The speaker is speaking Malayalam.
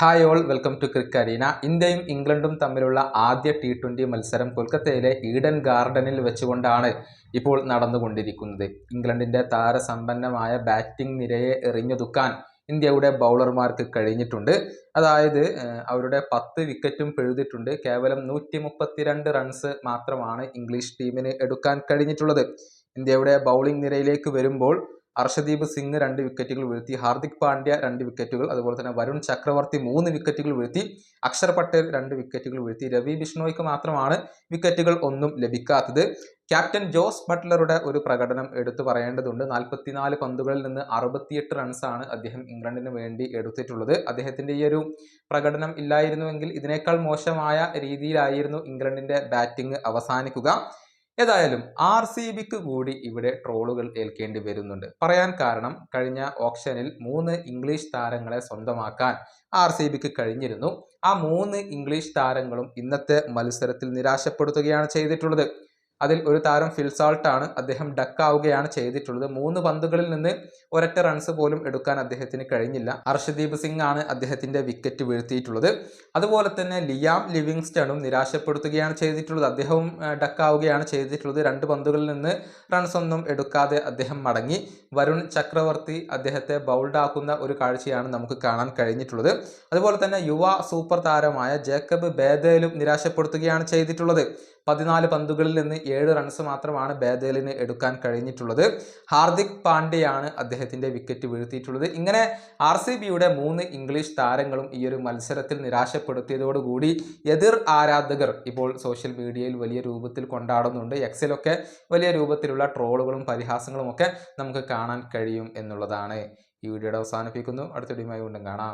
Hi all welcome to Crick Arena ഇന്ത്യയും ഇംഗ്ലണ്ടും തമ്മിലുള്ള ആദ്യ ടി ട്വന്റി മത്സരം കൊൽക്കത്തയിലെ ഈഡൻ ഗാർഡനിൽ വെച്ചുകൊണ്ടാണ് ഇപ്പോൾ നടന്നുകൊണ്ടിരിക്കുന്നത്. ഇംഗ്ലണ്ടിന്റെ താരസമ്പന്നമായ ബാറ്റിംഗ് നിരയെ എറിഞ്ഞൊതുക്കാൻ ഇന്ത്യയുടെ ബൗളർമാർക്ക് കഴിഞ്ഞിട്ടുണ്ട്. അതായത് അവരുടെ പത്ത് വിക്കറ്റും പിഴുതിട്ടുണ്ട്. കേവലം നൂറ്റി മുപ്പത്തിരണ്ട് റൺസ് മാത്രമാണ് ഇംഗ്ലീഷ് ടീമിന് എടുക്കാൻ കഴിഞ്ഞിട്ടുള്ളത്. ഇന്ത്യയുടെ ബൗളിംഗ് നിരയിലേക്ക് വരുമ്പോൾ അർഷദീപ് സിംഗ് രണ്ട് വിക്കറ്റുകൾ വീഴ്ത്തി ഹാർദിക് പാണ്ഡ്യ രണ്ട് വിക്കറ്റുകൾ അതുപോലെ തന്നെ വരുൺ ചക്രവർത്തി മൂന്ന് വിക്കറ്റുകൾ വീഴ്ത്തി അക്ഷർ പട്ടേൽ രണ്ട് വിക്കറ്റുകൾ വീഴ്ത്തി രവി ബിഷ്ണോയ്ക്ക് മാത്രമാണ് വിക്കറ്റുകൾ ഒന്നും ലഭിക്കാത്തത്. ക്യാപ്റ്റൻ ജോസ് ബട്ട്ലറുടെ ഒരു പ്രകടനം എടുത്തു പറയേണ്ടതുണ്ട്. നാൽപ്പത്തിനാല് പന്തുകളിൽ നിന്ന് അറുപത്തിയെട്ട് റൺസാണ് അദ്ദേഹം ഇംഗ്ലണ്ടിന് വേണ്ടി എടുത്തിട്ടുള്ളത്. അദ്ദേഹത്തിന്റെ ഈ ഒരു പ്രകടനം ഇല്ലായിരുന്നുവെങ്കിൽ ഇതിനേക്കാൾ മോശമായ രീതിയിലായിരുന്നു ഇംഗ്ലണ്ടിന്റെ ബാറ്റിംഗ് അവസാനിക്കുക. ഏതായാലും ആർ സി ബിക്ക് കൂടി ഇവിടെ ട്രോളുകൾ ഏൽക്കേണ്ടി വരുന്നുണ്ട്. പറയാൻ കാരണം കഴിഞ്ഞ ഓപ്ഷനിൽ മൂന്ന് ഇംഗ്ലീഷ് താരങ്ങളെ സ്വന്തമാക്കാൻ ആർ സി ബിക്ക് കഴിഞ്ഞിരുന്നു. ആ മൂന്ന് ഇംഗ്ലീഷ് താരങ്ങളും ഇന്നത്തെ മത്സരത്തിൽ നിരാശപ്പെടുത്തുകയാണ് ചെയ്തിട്ടുള്ളത്. അതിൽ ഒരു താരം ഫിൽസാൾട്ട് ആണ് അദ്ദേഹം ഡക്കാവുകയാണ് ചെയ്തിട്ടുള്ളത്. മൂന്ന് പന്തുകളിൽ നിന്ന് ഒരൊറ്റ റൺസ് പോലും എടുക്കാൻ അദ്ദേഹത്തിന് കഴിഞ്ഞില്ല. അർഷദീപ് സിംഗ് ആണ് അദ്ദേഹത്തിന്റെ വിക്കറ്റ് വീഴ്ത്തിയിട്ടുള്ളത്. അതുപോലെ തന്നെ ലിയാം ലിവിങ്സ്റ്റണും നിരാശപ്പെടുത്തുകയാണ് ചെയ്തിട്ടുള്ളത്. അദ്ദേഹവും ഡക്ക് ഡക്കാവുകയാണ് ചെയ്തിട്ടുള്ളത്. രണ്ട് പന്തുകളിൽ നിന്ന് റൺസ് ഒന്നും എടുക്കാതെ അദ്ദേഹം മടങ്ങി. വരുൺ ചക്രവർത്തി അദ്ദേഹത്തെ ബൗൾഡ് ആക്കുന്ന ഒരു കാഴ്ചയാണ് നമുക്ക് കാണാൻ കഴിഞ്ഞിട്ടുള്ളത്. അതുപോലെ തന്നെ യുവ സൂപ്പർ താരമായ ജേക്കബ് ബേദേലും നിരാശപ്പെടുത്തുകയാണ് ചെയ്തിട്ടുള്ളത്. പതിനാല് പന്തുകളിൽ നിന്ന് ഏഴ് റൺസ് മാത്രമാണ് ബേദേലിന് എടുക്കാൻ കഴിഞ്ഞിട്ടുള്ളത്. ഹാർദിക് പാണ്ഡ്യയാണ് അദ്ദേഹത്തിന്റെ വിക്കറ്റ് വീഴ്ത്തിയിട്ടുള്ളത്. ഇങ്ങനെ ആർ സി ബിയുടെ മൂന്ന് ഇംഗ്ലീഷ് താരങ്ങളും ഈ ഒരു മത്സരത്തിൽ നിരാശപ്പെടുത്തിയതോടുകൂടി എതിർ ആരാധകർ ഇപ്പോൾ സോഷ്യൽ മീഡിയയിൽ വലിയ രൂപത്തിൽ കൊണ്ടാടുന്നുണ്ട്. എക്സിലൊക്കെ വലിയ രൂപത്തിലുള്ള ട്രോളുകളും പരിഹാസങ്ങളും ഒക്കെ നമുക്ക് കാണാൻ കഴിയും എന്നുള്ളതാണ് ഈ വീഡിയോയുടെ അവസാനിപ്പിക്കുന്നു. അടുത്ത വീഡിയോയുമായി വീണ്ടും കാണാം.